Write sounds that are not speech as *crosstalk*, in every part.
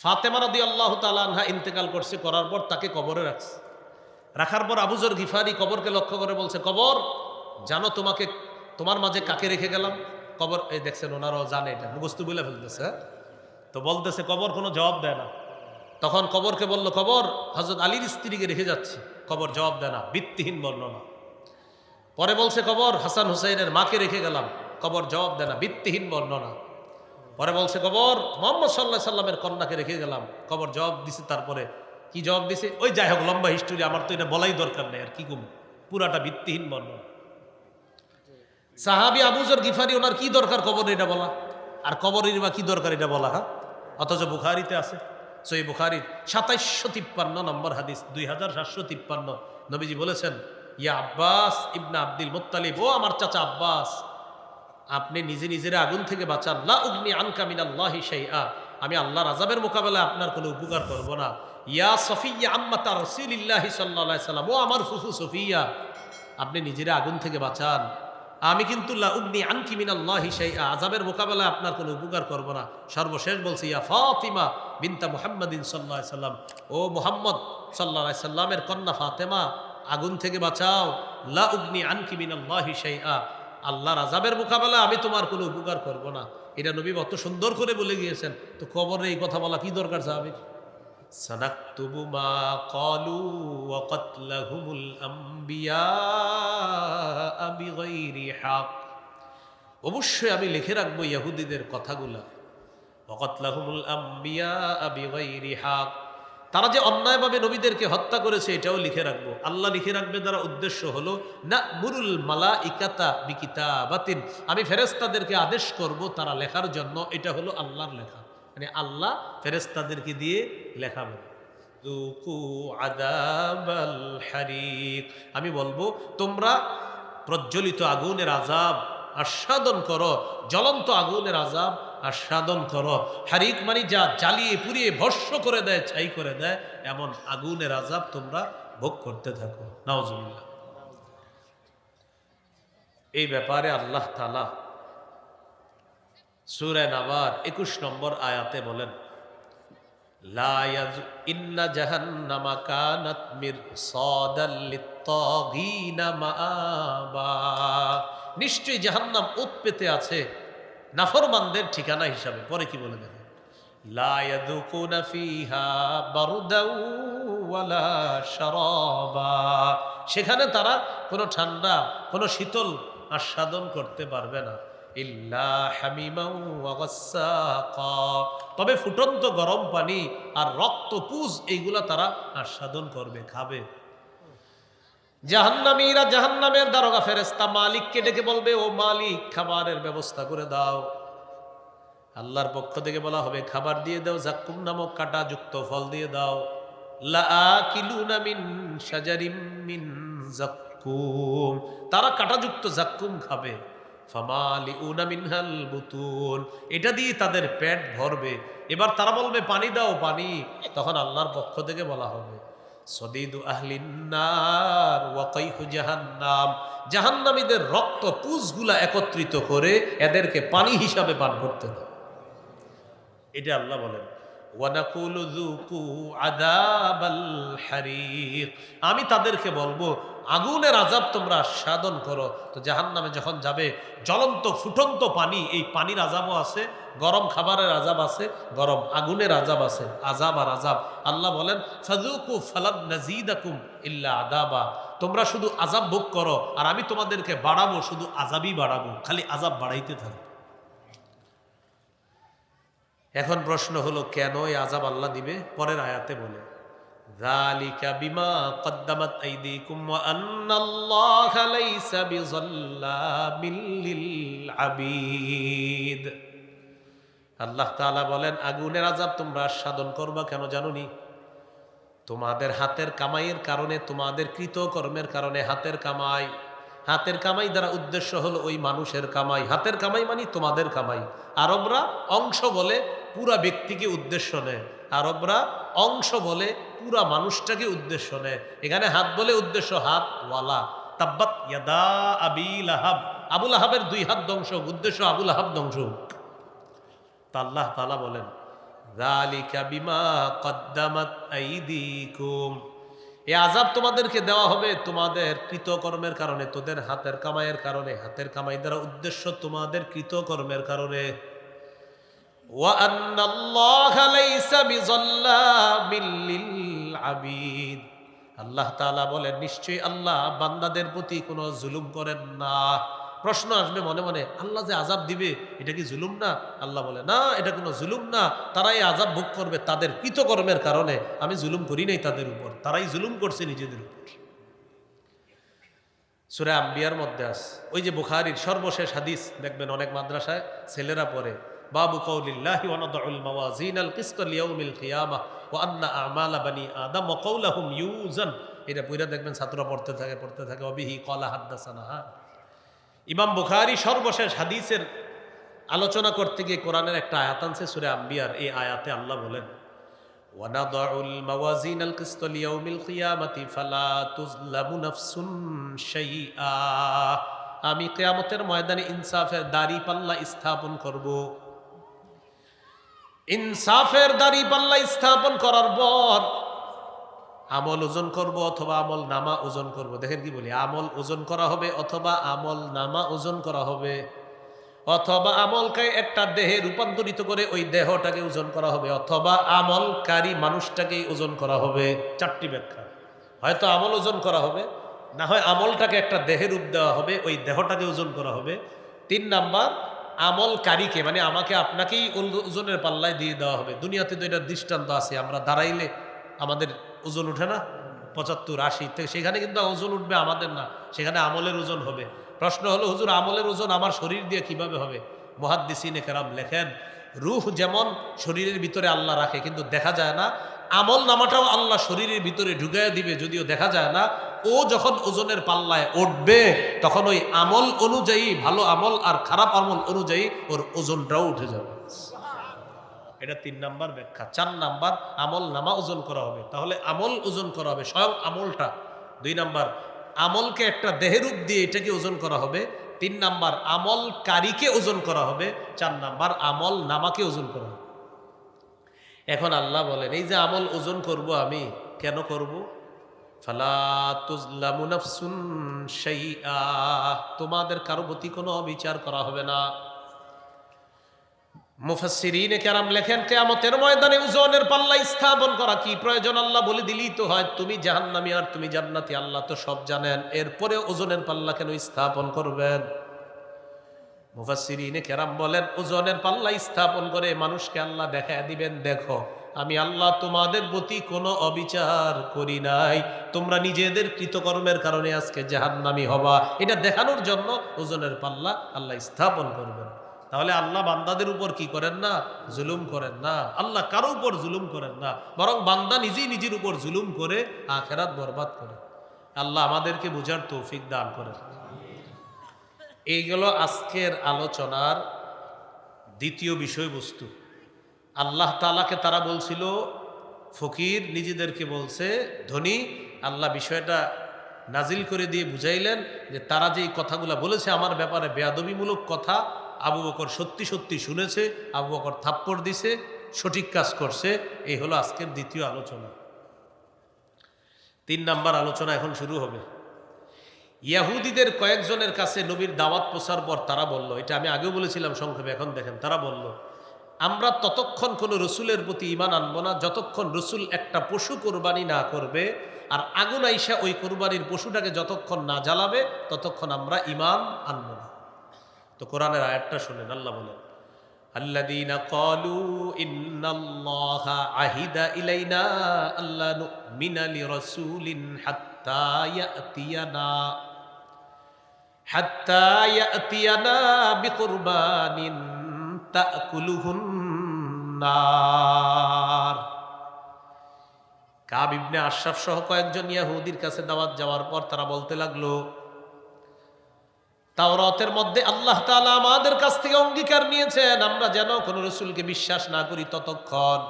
ফাতেমা রদি আল্লাহ তালানহা ইন্তেকাল করছে, করার পর তাকে কবরে রাখছে। রাখার পর আবুজর গিফারি কবরকে লক্ষ্য করে বলছে, কবর, জানো তোমাকে, তোমার মাঝে কাকে রেখে গেলাম? কবর, এই দেখছেন ওনারাও জানে এটা, মুখস্থ বলে ফেলতেছে হ্যাঁ? তো বলতেছে, কবর কোনো জবাব দেয় না। তখন কবরকে বলল, কবর হজরত আলীর স্ত্রীকে রেখে যাচ্ছে, কবর জবাব দেয় না, ভিত্তিহীন বর্ণনা। পরে বলছে, কবর, হাসান হুসাইনের মাকে রেখে গেলাম, কবর জবাব দেয় না, ভিত্তিহীন বর্ণনা। পরে বলছে, কবর? মোহাম্মদ সাল্লাহ সাল্লামের কন্যাকে রেখে গেলাম। কবর জবাব দিছে, তারপরে কি জবাব দিছে? ওই যাই হোক, লম্বা হিস্টোরি আমার তো এটা বলাই দরকার নেই, আর কি গুম পুরাটা ভিত্তিহীন বর্ণনা সাহাবি আবুজর গিফারি, ওনার কি দরকার কবর এটা বলা? আর কবরের বা কি দরকার এটা বলা হ্যাঁ? অথচ বুখারিতে আছে সই বুখারির সাতাইশশো তিপ্পান্ন নম্বর হাদিস, দুই হাজার সাতশো তিপ্পান্ন। নবীজি বলেছেন, ইয়া আব্বাস ইবনা আব্দুল মুত্তালিব, ও আমার চাচা আব্বাস আপনি নিজে নিজের আগুন থেকে বাঁচান। লা উগনি আনকা মিনাল্লাহি শাইআ। আমি আল্লাহর আযাবের মোকাবেলায় আপনার কোনো উপকার করব না। ইয়া সফিয়া আম্মাতা রাসূলিল্লাহি সাল্লাল্লাহু আলাইহি সাল্লাম। ও আমার ফুফু সফিয়া, আপনি নিজের আগুন থেকে বাঁচান। আমি কিন্তু লা উগনি আনকি মিনাল্লাহি শাইআ, আযাবের মোকাবেলায় আপনার কোনো উপকার করব না। সর্বশেষ বলছি, ইয়া ফাতিমা বিনতা মুহাম্মাদিন আলাইহি সাল্লাম। ও মুহাম্মদ আলাইহি সাল্লামের কন্যা ফাতেমা, আগুন থেকে বাঁচাও। লা উগনি আনকি মিনাল্লাহি শাইআ। আল্লাহর আজাবের মোকাবেলা আমি তোমার কোনো উপকার করব না। এটা নবী অত সুন্দর করে বলে গিয়েছেন। তো কবরে এই কথা বলা কি দরকার সাহাবি সানাক্তুবু মা ক্বালু ওয়া কাতলাহুমুল আম্বিয়া বিগাইরি হক। অবশ্যই আমি লিখে রাখব ইহুদিদের কথাগুলা। ওয়া কাতলাহুমুল আম্বিয়া বিগাইরি হক। তারা যে অন্যায়ভাবে নবীদেরকে হত্যা করেছে, এটাও লিখে রাখব। আল্লাহ লিখে রাখবে দ্বারা উদ্দেশ্য হলো না মুরুল মালা ইকাতা বিকিতা বাতিন আমি ফেরেস্তাদেরকে আদেশ করব তারা লেখার জন্য, এটা হলো আল্লাহর লেখা। মানে আল্লাহ ফেরেস্তাদেরকে দিয়ে লেখাবে। যুকু আমি বলব, তোমরা প্রজ্বলিত আগুনের আজাব আস্বাদন করো, জ্বলন্ত আগুনের আজাব আস্বাদন করো। হারিক মানি যা জ্বালিয়ে পুড়িয়ে ভস্য করে দেয়, ছাই করে দেয়, এমন আগুনের আজাব তোমরা ভোগ করতে থাকো। নাওজুবিল্লাহ এই ব্যাপারে আল্লাহ তালা সুরায় নাবার একুশ নম্বর আয়াতে বলেন। নিশ্চয়ই জাহান্নাম উৎপেতে আছে নাফরমানদের ঠিকানা হিসাবে, পরে কি বলে দেখেন? সেখানে তারা কোনো ঠান্ডা, কোনো শীতল আস্বাদন করতে পারবে না। তবে ফুটন্ত গরম পানি আর রক্ত পুজ এইগুলা তারা আস্বাদন করবে, খাবে। জাহান্নামীরা জাহান্নামের দারোগা ফেরেস্তা মালিককে ডেকে বলবে, ও মালিক, খাবারের ব্যবস্থা করে দাও। আল্লাহর পক্ষ থেকে বলা হবে, খাবার দিয়ে দাও, জাক্কুম নামক কাটা যুক্ত ফল দিয়ে দাও। তারা কাটাযুক্ত জাক্কুম খাবে। এটা দিয়ে তাদের পেট ভরবে। এবার তারা বলবে, পানি দাও, পানি। তখন আল্লাহর পক্ষ থেকে বলা হবে সদিদু আহলিনার ওয়াকাইহু জাহান্নাম। জাহান্নামীদের রক্ত পুজগুলা একত্রিত করে এদেরকে পানি হিসাবে পান করতে দাও এটা আল্লাহ বলেন আমি তাদেরকে বলব আগুনের আজাব তোমরা আস্বাদন করো। তো জাহান্নামে যখন যাবে, জ্বলন্ত ফুটন্ত পানি, এই পানির আজাবও আছে, গরম খাবারের আজাব আছে, গরম আগুনের আজাব আছে, আজাব আর আজাব। আল্লাহ বলেন ফাজুকু ফালাদ নাজিদাকুম ইল্লা আদাবা তোমরা শুধু আজাব ভোগ করো, আর আমি তোমাদেরকে বাড়াবো, শুধু আজাবই বাড়াবো, খালি আজাব বাড়াইতে থাকব এখন প্রশ্ন হলো, কেন এই আজাব আল্লাহ দিবে? পরের আয়াতে বলে। ذَلِكَ بِمَا قَدَّمَتْ أَيْدِيكُمْ وَأَنَّ اللَّهَ لَيْسَ بِظَلَّامٍ لِلْعَبِيدِ আল্লাহ তাআলা বলেন আগুনের আজাব তোমরা আস্বাদন করবা কেন জানোনি তোমাদের হাতের কামাইয়ের কারণে তোমাদের কৃতকর্মের কারণে হাতের কামাই হাতের কামাই দ্বারা উদ্দেশ্য হলো ওই মানুষের কামাই হাতের কামাই মানে তোমাদের কামাই আরবরা অংশ বলে পুরা ব্যক্তিকে উদ্দেশ্য নেয় আরবরা অংশ বলে পুরা মানুষটাকে উদ্দেশ্য নেয়। এখানে হাত বলে উদ্দেশ্য হাত ওয়ালা। তাব্বাত ইয়াদা আবিল আহাব আবুল আহাবের দুই হাত ধ্বংস হোক, উদ্দেশ্য আবুল আহাব ধ্বংস হোক। তা আল্লাহ তালা বলেন এই আজাব তোমাদেরকে দেওয়া হবে তোমাদের কৃতকর্মের কারণে তোদের হাতের কামাইয়ের কারণে। হাতের কামাই দ্বারা উদ্দেশ্য তোমাদের কৃতকর্মের কারণে। وأن الله ليس بظلام للعبيد আল্লাহ তাআলা বলেন নিশ্চয়ই আল্লাহ বান্দাদের প্রতি কোনো জুলুম করেন না প্রশ্ন আসবে মনে মনে আল্লাহ যে আজাব দিবে এটা কি জুলুম না আল্লাহ বলে না এটা কোনো জুলুম না তারাই আজাব ভোগ করবে তাদের কৃতকর্মের কারণে আমি জুলুম করি নাই তাদের উপর তারাই জুলুম করছে নিজেদের উপর সুরে আম্বিয়ার মধ্যে আস ওই যে বুখারির সর্বশেষ হাদিস দেখবেন অনেক মাদ্রাসায় ছেলেরা পড়ে বাবু কৌলিল্লাহি ওয়ানাদউল মাওয়াজিনাল কিসত লিয়াউমিল কিয়ামাহ ওয়া আন্না আমালা বানি আদম ওয়া কওলাহুম ইউজান এটা পড়ে দেখবেন ছাত্ররা পড়তে থাকে পড়তে থাকে অবিহি কলা হাদ্দাসানা হ্যাঁ ইমাম বুখারি সর্বশেষ হাদিসের আলোচনা করতে গিয়ে কোরআনের একটা আয়াত আনছে সুরে আম্বিয়ার এই আয়াতে আল্লাহ বলেন ونضع الموازين القسط ليوم القيامة فلا تظلم نفس شيئا আমি কেয়ামতের ময়দানে ইনসাফের দাড়ি পাল্লা স্থাপন করব ইনসাফের দাড়ি পাল্লা স্থাপন করার পর আমল ওজন করব অথবা আমল নামা ওজন করব? দেখেন কি বলি, আমল ওজন করা হবে অথবা আমল নামা ওজন করা হবে? অথবা আমলকে একটা দেহে রূপান্তরিত করে ওই দেহটাকে ওজন করা হবে, অথবা আমলকারী মানুষটাকে ওজন করা হবে? চারটি ব্যাখ্যা। হয়তো আমল ওজন করা হবে, না হয় আমলটাকে একটা দেহে রূপ দেওয়া হবে, ওই দেহটাকে ওজন করা হবে। তিন নাম্বার আমলকারীকে মানে আমাকে আপনাকেই ওজনের পাল্লায় দিয়ে দেওয়া হবে। দুনিয়াতে তো এটার দৃষ্টান্ত আছে, আমরা দাঁড়াইলে আমাদের ওজন উঠে না? পঁচাত্তর, আশি থেকে সেখানে কিন্তু ওজন উঠবে আমাদের না, সেখানে আমলের ওজন হবে। প্রশ্ন হলো, হুজুর, আমলের ওজন আমার শরীর দিয়ে কীভাবে হবে? মহাদ্দিসিনে কেরাম লেখেন, রুহ যেমন শরীরের ভিতরে আল্লাহ রাখে, কিন্তু দেখা যায় না আমল নামাটাও আল্লাহ শরীরের ভিতরে ঢুকাইয়া দিবে, যদিও দেখা যায় না। ও যখন ওজনের পাল্লায় উঠবে, তখন ওই আমল অনুযায়ী, ভালো আমল আর খারাপ আমল অনুযায়ী ওর ওজনটাও উঠে যাবে। এটা তিন নাম্বার ব্যাখ্যা। চার নাম্বার, আমল নামা ওজন করা হবে। তাহলে আমল ওজন করা হবে, স্বয়ং আমলটা। দুই নাম্বার, আমলকে একটা দেহেরূপ দিয়ে এটাকে ওজন করা হবে। তিন নাম্বার, আমলকারীকে ওজন করা হবে। চার নাম্বার, আমল নামাকে ওজন করা হবে। এখন আল্লাহ বলেন, এই যে আমল ওজন করব আমি, কেন করব? তোমাদের কারও প্রতি কোনো অবিচার করা হবে না। মুফাসসিরিনে কেরাম লেখেন, কেয়ামতের ময়দানে ওজনের পাল্লা স্থাপন করা কি প্রয়োজন? আল্লাহ বলে, দিলেই তো হয়, তুমি জাহান্নামী আর তুমি জান্নাতি, আল্লাহ তো সব জানেন। এরপরে ওজনের পাল্লা কেন স্থাপন করবেন? মুফাসসিরিনে কেরাম বলেন, ওজনের পাল্লা স্থাপন করে মানুষকে আল্লাহ দেখায় দিবেন, দেখো, আমি আল্লাহ তোমাদের প্রতি কোনো অবিচার করি নাই। তোমরা নিজেদের কৃতকর্মের কারণে আজকে জাহান্নামী হবা। এটা দেখানোর জন্য ওজনের পাল্লা আল্লাহ স্থাপন করবেন। তাহলে আল্লাহ বান্দাদের উপর কি করেন না? জুলুম করেন না। আল্লাহ কারও উপর জুলুম করেন না, বরং বান্দা নিজেই নিজের উপর জুলুম করে আখেরাত বরবাদ করে। আল্লাহ আমাদেরকে বুঝার তৌফিক দান করেন। এইগুলো আজকের আলোচনার দ্বিতীয় বিষয়বস্তু। আল্লাহ তালাকে তারা বলছিল, ফকির নিজেদেরকে বলছে, ধনী, আল্লাহ বিষয়টা নাজিল করে দিয়ে বুঝাইলেন যে তারা যে এই কথাগুলো বলেছে, আমার ব্যাপারে বেয়াদবিমূলক কথা, আবু বকর সত্যি সত্যি শুনেছে, আবু বকর থাপ্পড় দিছে, সঠিক কাজ করছে, এই হলো আজকের দ্বিতীয় আলোচনা। তিন নাম্বার আলোচনা এখন শুরু হবে। ইয়াহুদিদের কয়েকজনের কাছে নবীর দাওয়াত প্রচার পর তারা বলল, এটা আমি আগেও বলেছিলাম সংক্ষেপে, এখন দেখেন, তারা বলল, আমরা ততক্ষণ কোনো রসুলের প্রতি ইমান আনব না, যতক্ষণ রসুল একটা পশু কোরবানি না করবে, আর আগুন আইসা ওই কোরবানির পশুটাকে যতক্ষণ না জ্বালাবে, ততক্ষণ আমরা ইমান আনব না। তো কোরআনের আয়াতটা শুনেন, আল্লাহ বলেন الذين قالوا إن الله عهد إلينا ألا نؤمن لرسول حتى يأتينا حتى يأتينا بقربان تأكله النار কাব ইবনে আশরাফ সহ কয়েকজন ইয়াহুদির কাছে দাওয়াত যাওয়ার পর তারা বলতে লাগলো তাওরাতের মধ্যে আল্লাহ তালা আমাদের কাছ থেকে অঙ্গীকার নিয়েছেন, আমরা যেন কোনো রসুলকে বিশ্বাস না করি ততক্ষণ।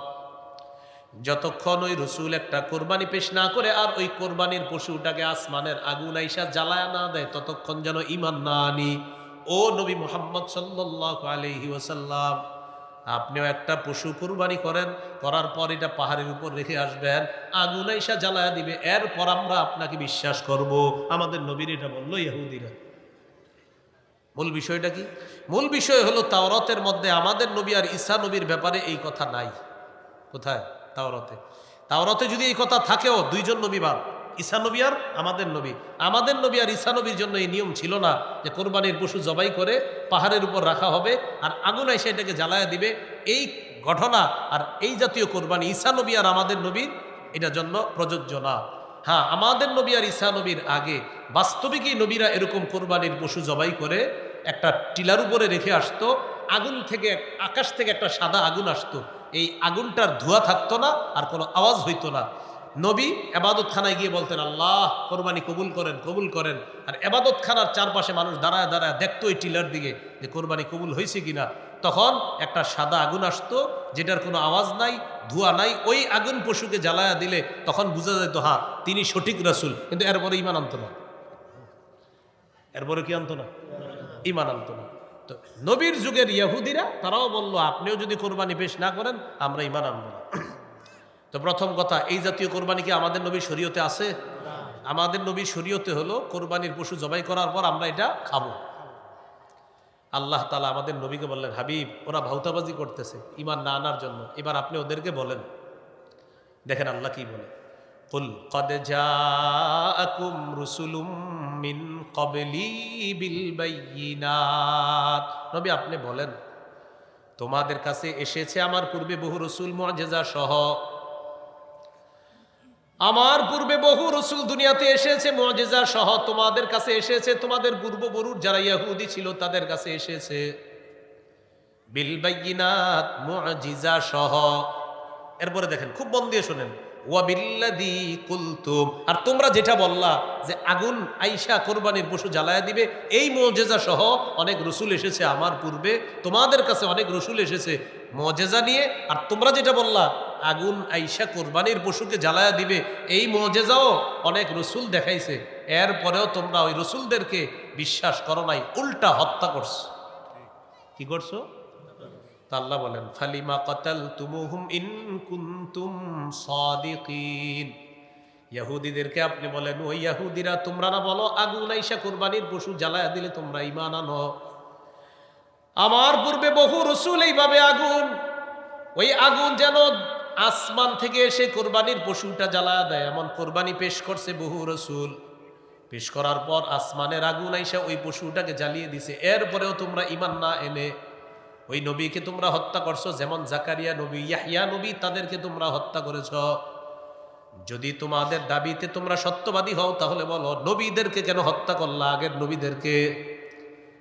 যতক্ষণ ওই রসুল একটা কোরবানি পেশ না করে আর ওই কোরবানির পশুটাকে আসমানের আগুন আইসা জ্বালায় না দেয়, ততক্ষণ যেন ইমান না আনি। ও নবী মোহাম্মদ সাল্লাহ আলহি ওসাল্লাম আপনিও একটা পশু কুরবানি করেন, করার পর এটা পাহাড়ের উপর রেখে আসবেন, আগুন এসা জ্বালায় দিবে, এরপর আমরা আপনাকে বিশ্বাস করব। আমাদের নবীর এটা বলল, ইহুদিরা মূল বিষয়টা কি? মূল বিষয় হলো তাওরতের মধ্যে আমাদের নবী আর ঈসা নবীর ব্যাপারে এই কথা নাই। কোথায়? তাওরতে। তাওরতে যদি এই কথা থাকেও, দুইজন নবী বাদ, ঈসা নবী আর আমাদের নবী। আমাদের নবী আর ঈসা নবীর জন্য এই নিয়ম ছিল না যে কোরবানির পশু জবাই করে পাহাড়ের উপর রাখা হবে আর আগুন এসে এটাকে জ্বালায়া দিবে। এই ঘটনা আর এই জাতীয় কোরবানি ঈসা নবী আর আমাদের নবীর, এটার জন্য প্রযোজ্য না। হ্যাঁ আমাদের নবী আর ঈসা নবীর আগে বাস্তবিকই নবীরা এরকম কোরবানির পশু জবাই করে একটা টিলার উপরে রেখে আসতো, আগুন থেকে, আকাশ থেকে একটা সাদা আগুন আসতো। এই আগুনটার ধোঁয়া থাকতো না আর কোনো আওয়াজ হইতো না। নবী এবাদত খানায় গিয়ে বলতেন, আল্লাহ, কোরবানি কবুল করেন কবুল করেন। আর এবাদত খানার চারপাশে মানুষ দাঁড়ায় দাঁড়ায় দেখতো ওই টিলার দিকে যে কোরবানি কবুল হয়েছে কিনা। তখন একটা সাদা আগুন আসতো, যেটার কোনো আওয়াজ নাই, ধোঁয়া নাই, ওই আগুন পশুকে জ্বালায়া দিলে তখন বোঝা যেত হ্যাঁ তিনি সঠিক রাসুল। কিন্তু এরপরে ইমান আনতো না। এরপরে কি আনতো না? ইমান আনতো না। তো নবীর যুগের ইয়াহুদিরা তারাও বলল, আপনিও যদি কোরবানি পেশ না করেন, আমরা ইমান আনব না। তো প্রথম কথা, এই জাতীয় কোরবানি কি আমাদের নবীর শরীয়তে আছে? আমাদের নবীর শরীয়তে হলো, কোরবানির পশু জবাই করার পর আমরা এটা খাব। আল্লাহ তালা আমাদের নবীকে বললেন, হাবিব, ওরা ভাউতাবাজি করতেছে ইমান না আনার জন্য। এবার আপনি ওদেরকে বলেন। দেখেন আল্লাহ কি বলে। জাআকুম রুসুলুম মিন ক্বাবলি বিল বায়িনাত নবী আপনি বলেন, তোমাদের কাছে এসেছে আমার পূর্বে বহু রসুল মুআজিজা সহ। আমার পূর্বে বহু রসুল দুনিয়াতে এসেছে মুআজিজা সহ। তোমাদের কাছে এসেছে, তোমাদের পূর্ববরুর যারা ইয়াহুদি ছিল তাদের কাছে এসেছে। বিল বায়িনাত মুআজিজা সহ। এরপরে দেখেন, খুব মন দিয়ে শোনেন। ওয়াবিল্লাদি কুলতুম। আর তোমরা যেটা বললা যে আগুন আইসা কোরবানির পশু জ্বালায়া দিবে, এই মজেজা সহ অনেক রসুল এসেছে আমার পূর্বে। তোমাদের কাছে অনেক রসুল এসেছে মজেজা নিয়ে। আর তোমরা যেটা বললা, আগুন আইসা কোরবানির পশুকে জ্বালায়া দিবে, এই মজেজাও অনেক রসুল দেখাইছে। এরপরেও তোমরা ওই রসুলদেরকে বিশ্বাস করো নাই, উল্টা হত্যা করছ। কি করছ? আল্লাহ বলেন, ফালিমা কতাল তুমুহুম ইন কুন্তুম সাদিকিন। ইয়াহুদিদেরকে আপনি বলেন, ওই ইয়াহুদিরা, তোমরা না বলো, আগুন আইসা কোরবানির পশু জ্বালায়া দিলে তোমরা ইমান আনো? আমার পূর্বে বহু রসুল এইভাবে আগুন, ওই আগুন যেন আসমান থেকে এসে কোরবানির পশুটা জ্বালায়া দেয়, এমন কোরবানি পেশ করছে বহু রসুল। পেশ করার পর আসমানের আগুন আইসা ওই পশুটাকে জ্বালিয়ে দিছে, এরপরেও তোমরা ইমান না এনে ওই নবীকে তোমরা হত্যা করছ, যেমন জাকারিয়া নবী ইয়াহিয়া নবী তাদেরকে তোমরা হত্যা করেছ। যদি তোমাদের দাবিতে তোমরা সত্যবাদী হও, তাহলে বলো, নবীদেরকে কেন হত্যা করলা আগের নবীদেরকে?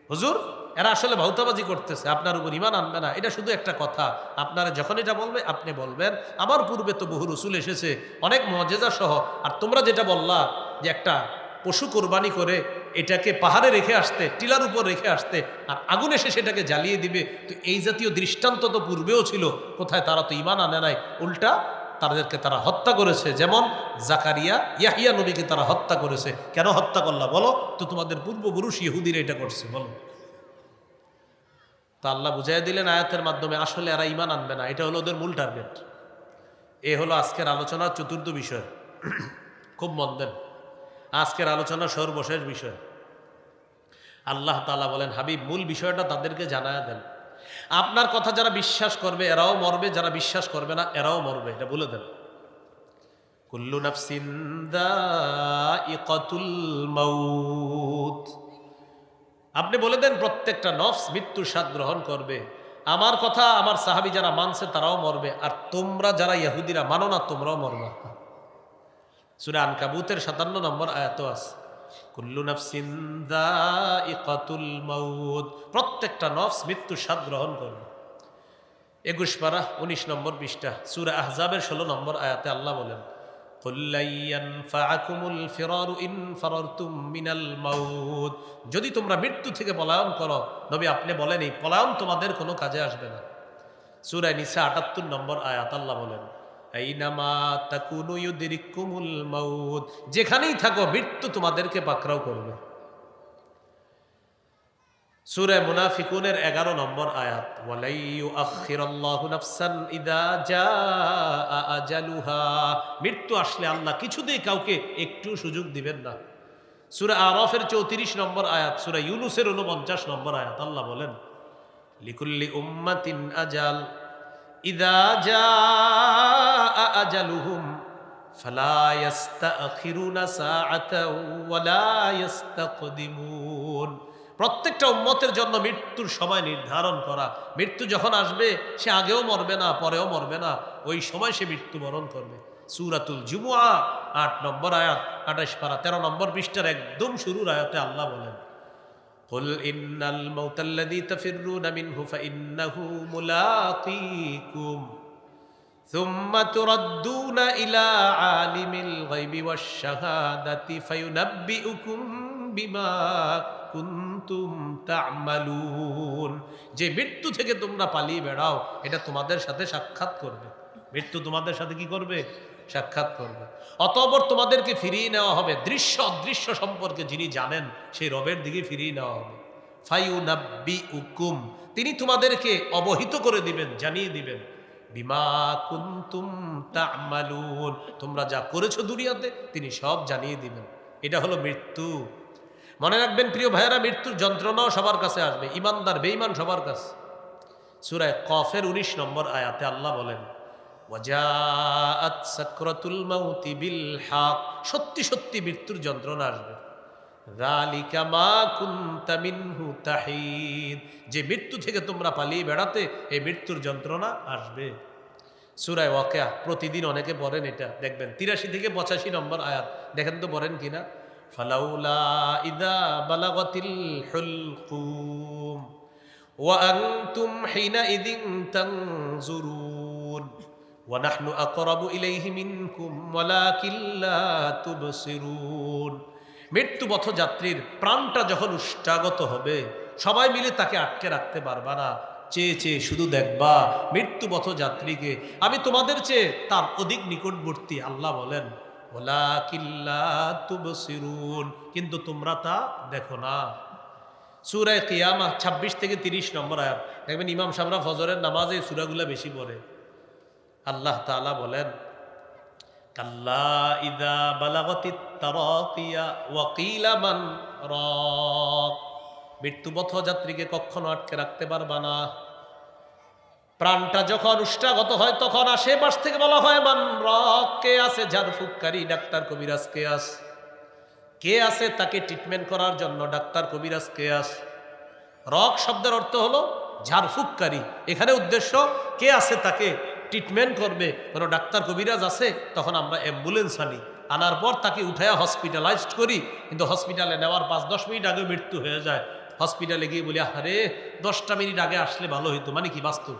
হুজুর, এরা আসলে ভৌতাবাজি করতেছে, আপনার উপর ইমান আনবে না। এটা শুধু একটা কথা। আপনারা যখন এটা বলবে, আপনি বলবেন। আমার পূর্বে তো বহু রসুল এসেছে, অনেক মজেজা সহ আর তোমরা যেটা বললা, যে একটা পশু কোরবানি করে এটাকে পাহাড়ে রেখে আসতে, টিলার উপর রেখে আসতে, আর আগুন এসে সেটাকে জ্বালিয়ে দিবে। তো এই জাতীয় দৃষ্টান্ত তো পূর্বেও ছিল। কোথায় তারা তো ইমান আনে নাই? উল্টা তাদেরকে তারা হত্যা করেছে। যেমন জাকারিয়া, ইয়াহিয়া নবীকে তারা হত্যা করেছে। কেন হত্যা করলা? বলো। তো তোমাদের পূর্বপুরুষ ইহুদিরা এটা করছে। বলো। তা আল্লাহ বুঝাই দিলেন আয়াতের মাধ্যমে, আসলে এরা ইমান আনবে না। এটা হলো ওদের মূল টার্গেট। এ হলো আজকের আলোচনার চতুর্থ বিষয়। খুব মন দেন আজকের আলোচনা সর্বশেষ বিষয়। আল্লাহ তালা বলেন, হাবিব, মূল বিষয়টা তাদেরকে জানায় দেন। আপনার কথা যারা বিশ্বাস করবে, এরাও মরবে, যারা বিশ্বাস করবে না, এরাও মরবে। এটা বলে দেন। কুল্লু মাউত। আপনি বলে দেন, প্রত্যেকটা নফস মৃত্যুর স্বাদ গ্রহণ করবে। আমার কথা আমার সাহাবি যারা মানছে, তারাও মরবে। আর তোমরা যারা ইহুদিরা মানো না, তোমরাও মরবা। সুরা আনকাবুতের সাতান্ন নম্বর আয়াত আছে। প্রত্যেকটা নফস মৃত্যু স্বাদ গ্রহণ করল। একুশ পারা, উনিশ নম্বর বিশটা সুর আহজাবের ষোলো নম্বর আয়াতে আল্লাহ বলেন যদি তোমরা মৃত্যু থেকে পলায়ন করো, নবী আপনি বলেন এই পলায়ন তোমাদের কোনো কাজে আসবে না। সুরায় নিশা আটাত্তর নম্বর আয়াত আল্লাহ বলেন যেখানেই থাকো, মৃত্যু তোমাদেরকে পাকড়াও করবে। সুরে মুনাফিকুনের এগারো নম্বর আয়াত মৃত্যু আসলে আল্লাহ কিছুতেই কাউকে একটু সুযোগ দিবেন না। সূরা আরাফের 34 নম্বর আয়াত, সূরা ইউনুসের 49 নম্বর আয়াত, আল্লাহ বলেন, লিকুল্লি উম্মাতিন আজাল। প্রত্যেকটা উম্মতের জন্য মৃত্যুর সময় নির্ধারণ করা। মৃত্যু যখন আসবে, সে আগেও মরবে না, পরেও মরবে না। ওই সময় সে মৃত্যুবরণ করবে। সুরাতুল জুমুয়া আট নম্বর আয়াত, আঠাশ পারা, তেরো নম্বর পৃষ্ঠার একদম শুরুর আয়াতে আল্লাহ বলেন قل إن الموت الذي تفرون منه فإنه ملاقيكم ثم تردون إلى عالم الغيب والشهادة فينبئكم بما কুনতুম তা'মালুন যে মৃত্যু থেকে তোমরা পালিয়ে বেড়াও এটা তোমাদের সাথে সাক্ষাৎ করবে মৃত্যু তোমাদের সাথে কি করবে সাক্ষাৎ করবে। অতঃপর তোমাদেরকে ফিরিয়ে নেওয়া হবে। দৃশ্য অদৃশ্য সম্পর্কে যিনি জানেন, সেই রবের দিকে ফিরিয়ে নেওয়া হবে। ফাইউনাব্বি উকুম তিনি তোমাদেরকে অবহিত করে দিবেন, জানিয়ে দিবেন, বিমা কুন্তুম তা'মালুন। তোমরা যা করেছ দুনিয়াতে, তিনি সব জানিয়ে দিবেন। এটা হলো মৃত্যু। মনে রাখবেন, প্রিয় ভাইয়েরা, মৃত্যুর যন্ত্রণাও সবার কাছে আসবে। ইমানদার বেঈমান সবার কাছে। সুরায় কফের উনিশ নম্বর আয়াতে আল্লাহ বলেন মাউতি বিল হাক সত্যি সত্যি মৃত্যুর যন্ত্রণা আসবে। যে মৃত্যু থেকে তোমরা পালিয়ে বেড়াতে, এই মৃত্যুর যন্ত্রণা আসবে। সুরায় ওয়াকেয়া, প্রতিদিন অনেকে বলেন এটা। দেখবেন, তিরাশি থেকে পঁচাশি নম্বর আয়াত। দেখেন তো বলেন কিনা? ফালাউলা ইদা বালাগতিল হুলকুম। ওয়া হেনা ইদিং তং তানজুরুন। ونحن أقرب إليه منكم ولكن لا تبصرون মৃত্যুপথ যাত্রীর প্রাণটা যখন উষ্টাগত হবে সবাই মিলে তাকে আটকে রাখতে পারবা না চেয়ে চেয়ে শুধু দেখবা মৃত্যুপথ যাত্রীকে আমি তোমাদের চেয়ে তার অধিক নিকটবর্তী আল্লাহ বলেন তুবসিরুন কিন্তু তোমরা তা দেখো না সুরায় কিয়ামা ২৬ থেকে ৩০ নম্বর আয়াত দেখবেন ইমাম সামরা ফজরের নামাজে সুরাগুলা বেশি পড়ে আল্লাহ তাআলা বলেন, কাল্লা তারাকিয়া মৃত্যুপথ যাত্রীকে কখনো আটকে রাখতে পারবা না। প্রাণটা যখন উষ্টাগত হয়, তখন আশেপাশ থেকে বলা হয়, মান রক, কে আছে ঝাড়ফুককারী ডাক্তার কবিরাজ কে আছে কে আছে তাকে ট্রিটমেন্ট করার জন্য? ডাক্তার কবিরাজ কে আছে রক শব্দের অর্থ হলো ঝাড়ফুককারী এখানে উদ্দেশ্য, কে আছে তাকে ট্রিটমেন্ট করবে, কোনো ডাক্তার কবিরাজ আছে, তখন আমরা অ্যাম্বুলেন্স আনি। আনার পর তাকে উঠাইয়া হসপিটালাইজড করি, কিন্তু হসপিটালে নেওয়ার পাঁচ দশ মিনিট আগে মৃত্যু হয়ে যায়। হসপিটালে গিয়ে বলি আরে দশটা মিনিট আগে আসলে ভালো হইতো মানে কি বাস্তব?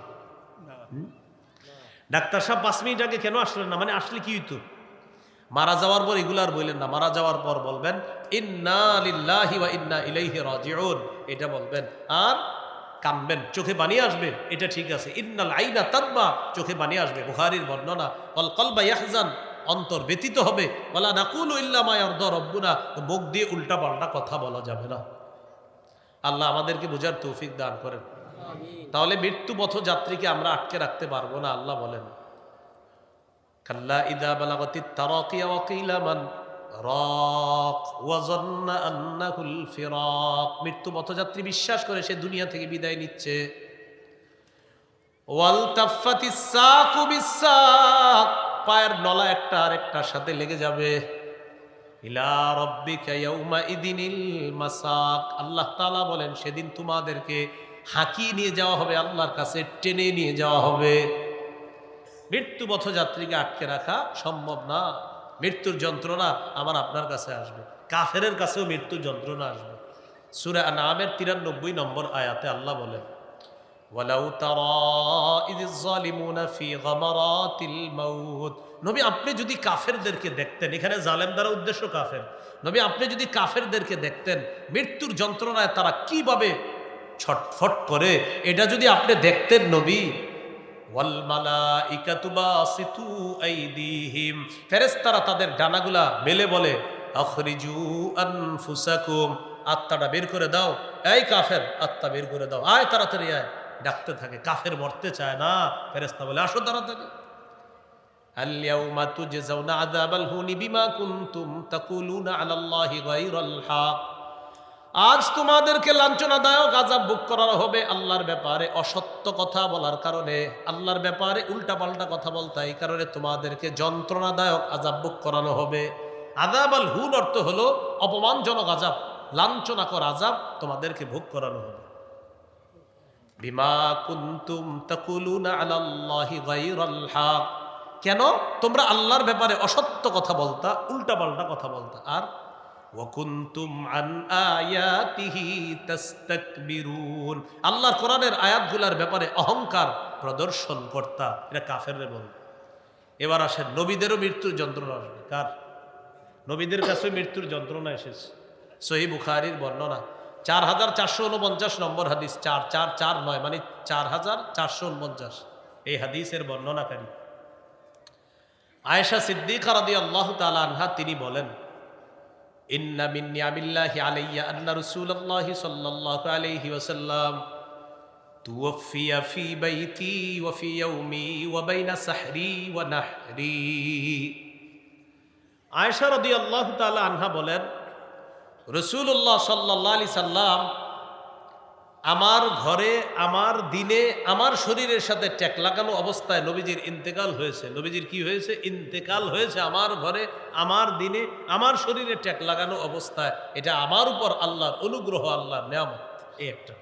ডাক্তার সাহেব পাঁচ মিনিট আগে কেন আসলেন না? মানে আসলে কি হইতো? মারা যাওয়ার পর এগুলো আর বললেন না। মারা যাওয়ার পর বলবেন, ইন্না ইন্না ইলাইহি রাজিউন। এটা বলবেন। আর কানবেন চোখে বানিয়ে আসবে এটা ঠিক আছে। ইন্নাল আইনা তাদমা চোখে বানিয়ে আসবে। বুখারীর বর্ণনা অল কলবা ইয়াহজান অন্তর ব্যতীত হবে। বলা নাকুল ইল্লা মা ইয়ারদা রব্বুনা মুখ দিয়ে উল্টা পাল্টা কথা বলা যাবে না। আল্লাহ আমাদেরকে বোঝার তৌফিক দান করেন। তাহলে মৃত্যুপথ যাত্রীকে আমরা আটকে রাখতে পারব না আল্লাহ বলেন। কাল্লা ইদা বালাগতি তারাকিয়া ওয়াকিলা মান রাক ওয়াজান্না আন্নাহুল ফিরাক। মৃত্যু পথযাত্রী বিশ্বাস করে সে দুনিয়া থেকে বিদায় নিচ্ছে। ওয়াল তাফাতিস পায়ের নলা একটা আরেকটার সাথে লেগে যাবে। ইলা রব্বিকা ইয়াউমা আল্লাহ তাআলা বলেন, সেদিন তোমাদেরকে হাঁকিয়ে নিয়ে যাওয়া হবে, আল্লাহর কাছে টেনে নিয়ে যাওয়া হবে। মৃত্যু পথযাত্রীকে আটকে রাখা সম্ভব না। মৃত্যুর যন্ত্রণা আমার আপনার কাছে আসবে। কাফেরের কাছেও মৃত্যুর যন্ত্রণা আসবে। সুরা নামের তিরানব্বই নম্বর আয়াতে আল্লাহ বলেন নবী, আপনি যদি কাফেরদেরকে দেখতেন, এখানে জালেম দ্বারা উদ্দেশ্য কাফের। নবী, আপনি যদি কাফেরদেরকে দেখতেন, মৃত্যুর যন্ত্রণায় তারা কীভাবে ছটফট করে, এটা যদি আপনি দেখতেন নবী ফেরেস্তারা তাদের ডানাগুলা মেলে বলে আখরিজু আনফুসাকুম আত্মাটা বের করে দাও এই কাফের আত্মা বের করে দাও আয় তাড়াতাড়ি আয় ডাকতে থাকে কাফের মরতে চায় না ফেরেস্তা বলে আসো তাড়াতাড়ি اليوم تجزون عذاب الهون بما كنتم تقولون على الله غير الحق আজ তোমাদেরকে লাঞ্ছনাদায়ক আজাব বুক করা হবে আল্লাহর ব্যাপারে অসত্য কথা বলার কারণে। আল্লাহর ব্যাপারে উল্টাপাল্টা কথা বলতে এই কারণে তোমাদেরকে যন্ত্রণাদায়ক আজাব বুক করানো হবে। আজাব আল হুন অর্থ হলো অপমানজনক আজাব লাঞ্ছনাকর আজাব তোমাদেরকে ভোগ করানো হবে। বিমা কুন্তুম কেন? তোমরা আল্লাহর ব্যাপারে অসত্য কথা বলতা, উল্টাপাল্টা কথা বলতা। আর ওয়াকুন্তুম আল্লাহর কোরআনের আয়াতগুলোর ব্যাপারে অহংকার প্রদর্শন করতা। এটা কাফের বল এবার আসেন, নবীদেরও মৃত্যুর যন্ত্রণা আসবে। কার? নবীদের কাছে মৃত্যুর যন্ত্রণা এসেছে। সহি বুখারির বর্ণনা, চার হাজার চারশো উনপঞ্চাশ নম্বর হাদিস, চার চার চার নয় মানে চার হাজার চারশো উনপঞ্চাশ। এই হাদিসের বর্ণনাকারী। আয়েশা সিদ্দিকা রাদি আল্লাহ তালা আনহা, তিনি বলেন ইন্না মিন নিয়ামিল্লাহি আলাইয়া আন্না রাসূলুল্লাহি সাল্লাল্লাহু আলাইহি ওয়াসাল্লাম ওয়া ফি ইয়াউমি ওয়া বাইনা সাহরি ওয়া নাহরি। আয়েশা রাদিয়াল্লাহু তাআলা আনহা বলেন, রাসূলুল্লাহ সাল্লাল্লাহু আলাইহি সাল্লাম আমার ঘরে, আমার দিনে, আমার শরীরের সাথে ট্যাক লাগানো অবস্থায় নবীজির ইন্তেকাল হয়েছে। নবীজির কি হয়েছে? ইন্তেকাল হয়েছে আমার ঘরে, আমার দিনে, আমার শরীরে ট্যাক লাগানো অবস্থায়। এটা আমার উপর আল্লাহর অনুগ্রহ, আল্লাহর নিয়ামত। এই একটা।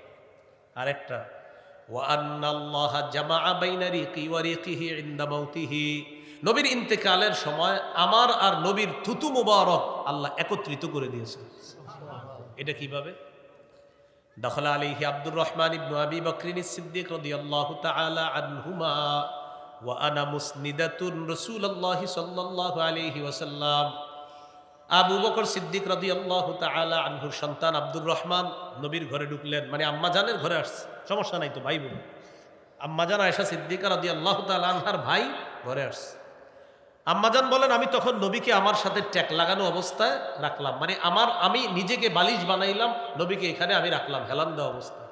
ইনদা মাউতিহি। নবীর ইন্তেকালের সময় আমার আর নবীর থুতু মুবারক আল্লাহ একত্রিত করে দিয়েছে এটা কীভাবে? দখল আলিহি আব্দুর রহমান ইবনু আবি বকরিন সিদ্দিক রদিয়াল্লাহু তাআলা আনহুমা ওয়া আনা মুসনিদাতুন আল্লাহ সাল্লাল্লাহু আলাইহি ওয়াসাল্লাম। আবু বকর সিদ্দিক রদিয়াল্লাহু তাআলা আনহুর সন্তান আব্দুর রহমান নবীর ঘরে ঢুকলেন। মানে আম্মাজানের ঘরে আসছে। সমস্যা নাই তো, ভাই বোন। আম্মাজান আয়েশা সিদ্দিকা রদিয়াল্লাহু তাআলা আনহার ভাই ঘরে আসছে। আম্মাজান বলেন, আমি তখন নবীকে আমার সাথে ট্যাক লাগানো অবস্থায় রাখলাম। মানে আমার, আমি নিজেকে বালিশ বানাইলাম, নবীকে এখানে আমি রাখলাম, হেলান দেওয়া অবস্থায়।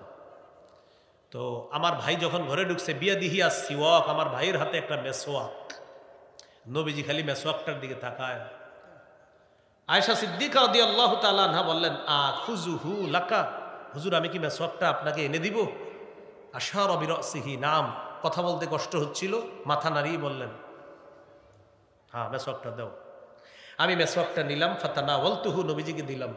তো আমার ভাই যখন ঘরে ঢুকছে, বিয়া দিহিয়া সিওয়াক, আমার ভাইয়ের হাতে একটা মেসোয়াক। নবীজি খালি মেসোয়াকটার দিকে তাকায়। আয়সা সিদ্দিকা রদি আল্লাহ তালা বললেন, আ খুজু হু লাকা। হুজুর, আমি কি মেসোয়াকটা আপনাকে এনে দিব? আশা রবির অবিরসিহি নাম। কথা বলতে কষ্ট হচ্ছিল, মাথা নাড়িয়ে বললেন হ্যাঁ মেসওয়াকটা দাও। আমি মেসওয়াকটা নিলাম ফাতানা ওলতুহু নবীজিকে দিলাম।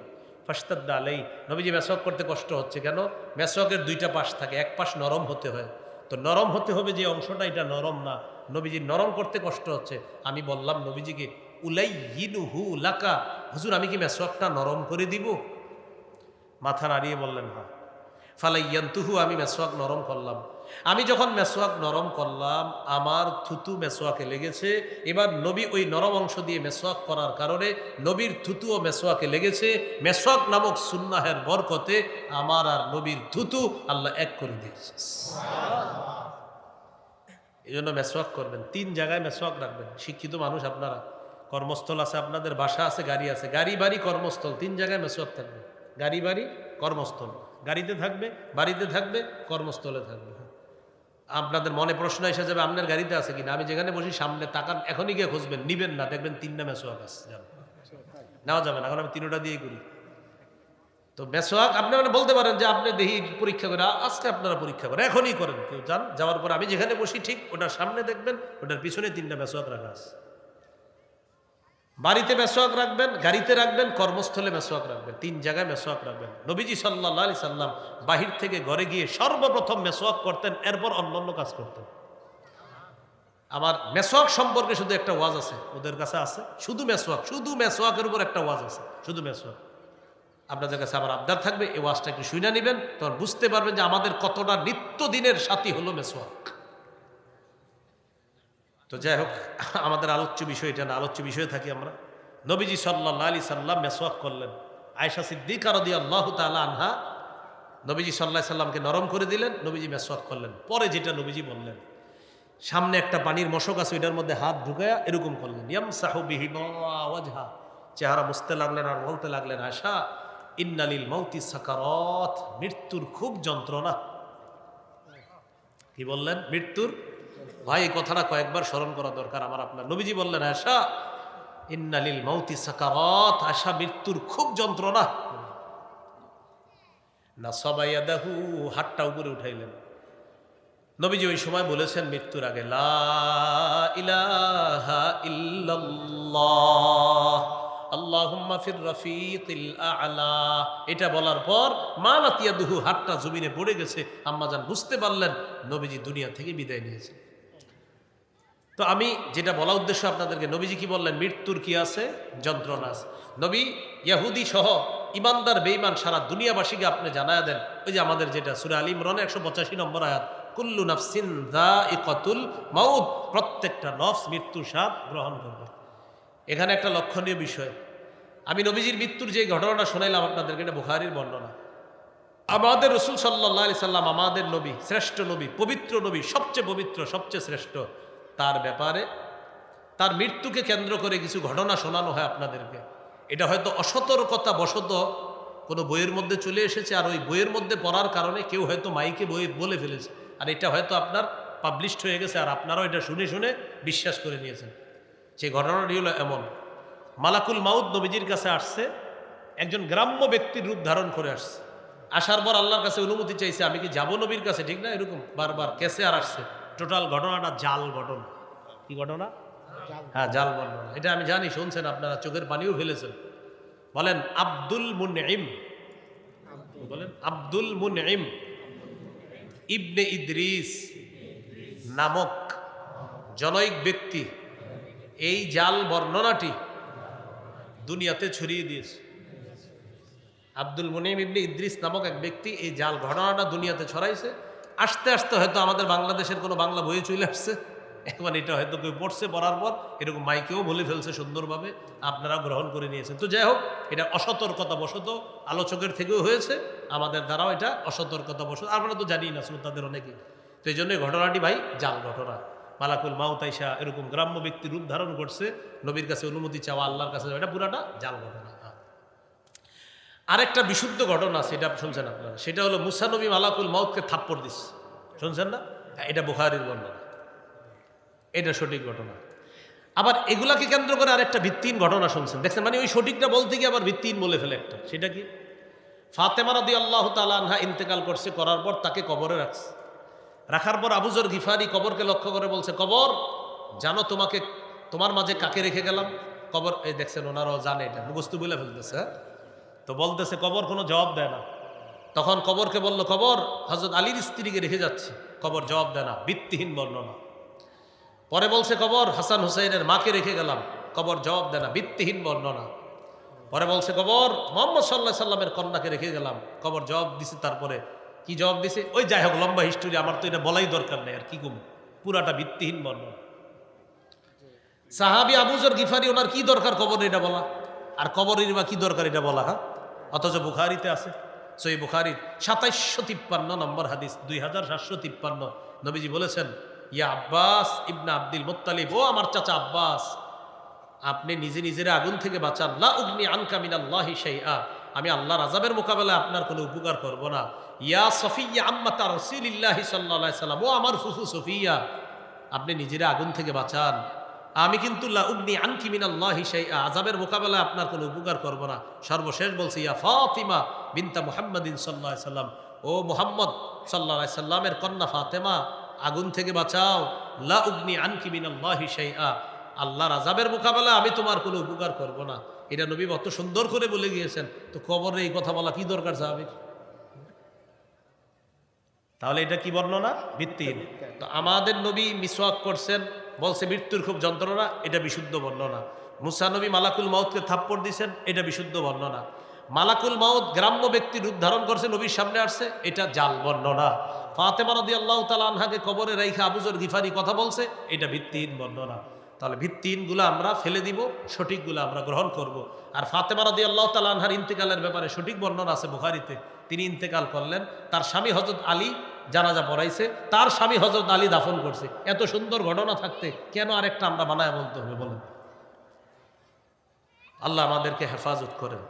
ফাস্তাদ্দা আলাই নবীজি মেসওয়াক করতে কষ্ট হচ্ছে কেন? মেসওয়াকের দুইটা পাশ থাকে, এক পাশ নরম হতে হয়। তো নরম হতে হবে যে অংশটা, এটা নরম না। নবীজি নরম করতে কষ্ট হচ্ছে। আমি বললাম, নবীজিকে উলাই হু লাকা। হুজুর, আমি কি মেসওয়াকটা নরম করে দিব? মাথা নাড়িয়ে বললেন হ্যাঁ। ফালাইয়ান্তুহু, আমি মেসোয়াক নরম করলাম। আমি যখন মেসোয়াক নরম করলাম, আমার থুতু মেসোয়াকে লেগেছে। এবার নবী ওই নরম অংশ দিয়ে মেসোয়াক করার কারণে নবীর থুতু ও মেসোয়াকে লেগেছে। মেসোয়াক নামক সুন্নাহের বরকতে আমার আর নবীর থুতু আল্লাহ এক করে দিয়েছে। এই জন্য মেসোয়াক করবেন। তিন জায়গায় মেসোয়াক রাখবেন। শিক্ষিত মানুষ আপনারা। কর্মস্থল আছে আপনাদের, বাসা আছে, গাড়ি আছে। গাড়ি, বাড়ি, কর্মস্থল। তিন জায়গায় মেসোয়াক থাকবে। গাড়ি, বাড়ি, কর্মস্থল। গাড়িতে থাকবে, বাড়িতে থাকবে, কর্মস্থলে থাকবে। আপনাদের মনে প্রশ্ন এসে যাবে, আপনার গাড়িতে আছে কিনা? আমি যেখানে বসি, সামনে তাকান, এখনই গিয়ে খুঁজবেন, নিবেন না, দেখবেন তিনটা মেসোয়াক আছে যাবে নেওয়া যাবে না, এখন আমি তিনটা দিয়ে করি। তো মেসোয়াক, আপনি মানে বলতে পারেন যে, আপনি দেখি পরীক্ষা করে, আজকে আপনারা পরীক্ষা করেন, এখনই করেন। কেউ যান, যাওয়ার পর আমি যেখানে বসি, ঠিক ওটার সামনে দেখবেন, ওটার পিছনে তিনটা মেসোয়াক রাখা আছে। বাড়িতে মেসোয়াক রাখবেন, গাড়িতে রাখবেন, কর্মস্থলে মেসোয়াক রাখবেন, তিন জায়গায় মেসোয়াক রাখবেন। নবীজি সাল্লাহ আলি সাল্লাম বাহির থেকে ঘরে গিয়ে সর্বপ্রথম মেসোয়াক করতেন, এরপর অন্যান্য কাজ করতেন। আমার মেসোয়াক সম্পর্কে শুধু একটা ওয়াজ আছে, ওদের কাছে আছে। শুধু মেসোয়াক, শুধু মেসোয়াকের উপর একটা ওয়াজ আছে, শুধু মেসোয়াক। আপনাদের কাছে আমার আবদার থাকবে, এই ওয়াজটা একটু শুনে নেবেন, তখন বুঝতে পারবেন যে আমাদের কতটা নিত্যদিনের সাথী হলো মেসোয়াক। তো যাই হোক, *laughs* আমাদের আলোচ্য বিষয় এটা না, আলোচ্য বিষয়ে থাকি আমরা। নবীজি সাল্লাহ আলী সাল্লাম মেসওয়াক করলেন। আয়সা সিদ্দিক আরদি আল্লাহ তালা আনহা, নবীজি সাল্লাহ সাল্লামকে নরম করে দিলেন, নবীজি মেসওয়াক করলেন। পরে যেটা নবীজি বললেন, সামনে একটা পানির মশক আছে, ওইটার মধ্যে হাত ঢুকায়া এরকম করলেন ইয়াম সাহুবিহি ওয়াজহা। চেহারা মুছতে লাগলেন আর বলতে লাগলেন আয়সা ইন্নালিল মৌতি সাকারত, মৃত্যুর খুব যন্ত্রণা। কি বললেন? মৃত্যুর ভাই, এই কথাটা কয়েকবার স্মরণ করা দরকার আমার আপনার। নবীজি বললেন আশা ইন্নালিল মৌতি সাকারত আশা মৃত্যুর খুব যন্ত্রণা। না সবাই দেখু হাতটা উপরে উঠাইলেন। নবীজি ওই সময় বলেছেন, মৃত্যুর আগে এটা বলার পর মা লাতিয়া দুহু হাতটা জমিনে পড়ে গেছে। আম্মাজান বুঝতে পারলেন, নবীজি দুনিয়া থেকে বিদায় নিয়েছেন। তো আমি যেটা বলা উদ্দেশ্য আপনাদেরকে, নবীজি কি বললেন? মৃত্যুর কি আছে? যন্ত্রণা আছে। নবী ইয়াহুদি সহ ইমানদার, বেঈমান সারা দুনিয়াবাসীকে আপনি জানায় দেন। ওই যে আমাদের যেটা, সুরা আলী ইমরানের একশো পঁচাশি নম্বর আয়াত, কুল্লু নাফসিন দা ইকতুল মাউদ প্রত্যেকটা নফস মৃত্যুর স্বাদ গ্রহণ করবে। এখানে একটা লক্ষণীয় বিষয়। আমি নবীজির মৃত্যুর যে ঘটনাটা শোনাইলাম আপনাদেরকে, এটা বুখারির বর্ণনা। আমাদের রসুল সাল্লাহ সাল্লাম, আমাদের নবী, শ্রেষ্ঠ নবী, পবিত্র নবী, সবচেয়ে পবিত্র, সবচেয়ে শ্রেষ্ঠ। তার ব্যাপারে, তার মৃত্যুকে কেন্দ্র করে কিছু ঘটনা শোনানো হয় আপনাদেরকে। এটা হয়তো অসতর্কতা বশত কোনো বইয়ের মধ্যে চলে এসেছে, আর ওই বইয়ের মধ্যে পড়ার কারণে কেউ হয়তো মাইকে বই বলে ফেলেছে। আর এটা হয়তো আপনার পাবলিশড হয়ে গেছে, আর আপনারাও এটা শুনে শুনে বিশ্বাস করে নিয়েছেন। সেই ঘটনাটি হলো এমন। মালাকুল মাউদ নবীজির কাছে আসছে, একজন গ্রাম্য ব্যক্তির রূপ ধারণ করে আসছে। আসার পর আল্লাহর কাছে অনুমতি চাইছে, আমি কি যাব নবীর কাছে? ঠিক না, এরকম বারবার কেসে আর আসছে। টোটাল ঘটনাটা জাল ঘটনা কি ঘটনা? হ্যাঁ জাল বর্ণনা এটা আমি জানি শুনছেন আপনারা চোখের পানিও ফেলেছেন। বলেন আব্দুল মুনইম বলেন আব্দুল মুনইম ইবনে ইদ্রিস নামক জনৈক ব্যক্তি এই জাল বর্ণনাটি দুনিয়াতে ছড়িয়ে দিয়েছে। আব্দুল মুনিম ইবনে ইদ্রিস নামক এক ব্যক্তি এই জাল ঘটনাটা দুনিয়াতে ছড়াইছে। আস্তে আস্তে হয়তো আমাদের বাংলাদেশের কোনো বাংলা বইয়ে চলে আসছে। এখন এটা হয়তো কেউ পড়ছে, পড়ার পর এরকম মাইকেও বলে ফেলছে সুন্দরভাবে আপনারা গ্রহণ করে নিয়েছেন। তো যাই হোক, এটা অসতর্কতা বশত আলোচকের থেকেও হয়েছে, আমাদের দ্বারাও এটা অসতর্কতা বশত আমরা তো জানি না, শ্রোতাদের অনেকে। তো এই জন্য ঘটনাটি ভাই জাল ঘটনা। মালাকুল মাউতাইশা এরকম গ্রাম্য ব্যক্তি রূপ ধারণ করছে, নবীর কাছে অনুমতি চাওয়া, আল্লাহর কাছে এটা পুরাটা জাল ঘটনা। আরেকটা বিশুদ্ধ ঘটনা আছে এটা শুনছেন আপনারা। সেটা হলো মুসানবী মালাকুল মাউতকে থাপ্পড় দিস শুনছেন না? এটা বুখারির বর্ণনা। এটা সঠিক ঘটনা। আবার এগুলাকে কেন্দ্র করে আরেকটা ভিত্তিহীন ঘটনা শুনছেন। দেখছেন মানে ওই সঠিকটা বলতে গিয়ে আবার ভিত্তিহীন বলে ফেলে একটা। সেটা কি? ফাতেমা রাদি আল্লাহ তালানহা ইন্তেকাল করছে, করার পর তাকে কবরে রাখছে। রাখার পর আবুজর গিফারি কবরকে লক্ষ্য করে বলছে, কবর, জানো তোমাকে, তোমার মাঝে কাকে রেখে গেলাম? কবর, এই দেখছেন, ওনারাও জানে এটা। মুখস্থ বলে ফেলতেছে হ্যাঁ? তো বলতেছে, কবর কোনো জবাব দেয় না। তখন কবরকে বলল, কবর? হজরত আলীর স্ত্রীকে রেখে যাচ্ছে। কবর জবাব দেয় না, ভিত্তিহীন বর্ণনা। পরে বলছে, কবর, হাসান হুসাইনের মাকে রেখে গেলাম। কবর জবাব দেয় না, ভিত্তিহীন বর্ণনা। পরে বলছে, কবর, মোহাম্মদ সাল্লাহ সাল্লামের কন্যাকে রেখে গেলাম। কবর জবাব দিছে তারপরে, কি জবাব দিছে? ওই যাই হোক, লম্বা হিস্টোরি আমার তো এটা বলাই দরকার নেই, আর কি কম পুরাটা ভিত্তিহীন বর্ণনা। সাহাবি আবুজর গিফারি, ওনার কি দরকার কবর এটা বলা? আর কবরের বা কি দরকার এটা বলা হ্যাঁ? অথচ বুখারিতে আছে সই বুখারির সাতাইশশো তিপ্পান্ন নম্বর হাদিস, দুই হাজার সাতশো তিপ্পান্ন। নবীজি বলেছেন, ইয়া আব্বাস ইবনা আব্দুল মোত্তালিব, ও আমার চাচা আব্বাস, আপনি নিজে নিজের আগুন থেকে বাঁচান। লা উগনি আনকা মিনাল্লাহি শাইআ। আমি আল্লাহর আযাবের মোকাবেলায় আপনার কোনো উপকার করব না। ইয়া সফিয়া আম্মাতা রাসূলিল্লাহি সাল্লাল্লাহু আলাইহি সাল্লাম, ও আমার ফুফু সফিয়া, আপনি নিজেরা আগুন থেকে বাঁচান। আমি কিন্তু লা উগনি আনকি মিনাল্লাহি শাইআ, আযাবের মোকাবেলায় আপনার কোনো উপকার করব না। সর্বশেষ বলছি, ইয়া ফাতিমা বিনতা মুহাম্মাদিন সাল্লাল্লাহু আলাইহি সাল্লাম, ও মুহাম্মদ আলাইহি সাল্লামের কন্যা ফাতেমা, আগুন থেকে বাঁচাও। লা উগনি আনকি মিনাল্লাহি শাইআ, আল্লাহর আজাবের মোকাবেলা আমি তোমার কোনো উপকার করব না। এটা নবী অত সুন্দর করে বলে গিয়েছেন। তো কবরে এই কথা বলা কি দরকার সাহাবির? তাহলে এটা কি বর্ণনা? ভিত্তিহীন। তো আমাদের নবী মিসওয়াক করছেন বলছে, মৃত্যুর খুব যন্ত্রণা, এটা বিশুদ্ধ বর্ণনা। মুসানবী মালাকুল মাউতকে থাপ্পড় দিয়েছেন, এটা বিশুদ্ধ বর্ণনা। মালাকুল মাউত গ্রাম্য ব্যক্তি রূপ ধারণ করছে, নবীর সামনে আসছে, এটা জাল বর্ণনা। ফাতেমা নদী আল্লাহ তালানহাকে কবরে রাইখা আবুজর গিফারি কথা বলছে, এটা ভিত্তিহীন বর্ণনা। তাহলে ভিত্তিহীনগুলো আমরা ফেলে দিব, সঠিকগুলো আমরা গ্রহণ করব। আর ফাতেমা রদি আল্লাহ তালানহার ইন্তেকালের ব্যাপারে সঠিক বর্ণনা আছে বুখারিতে। তিনি ইন্তেকাল করলেন, তার স্বামী হজরত আলী জানাজা পড়াইছে, তার স্বামী হজরত আলী দাফন করছে। এত সুন্দর ঘটনা থাকতে কেন আরেকটা আমরা বানায় বলতে হবে বলেন? আল্লাহ আমাদেরকে হেফাজত করেন।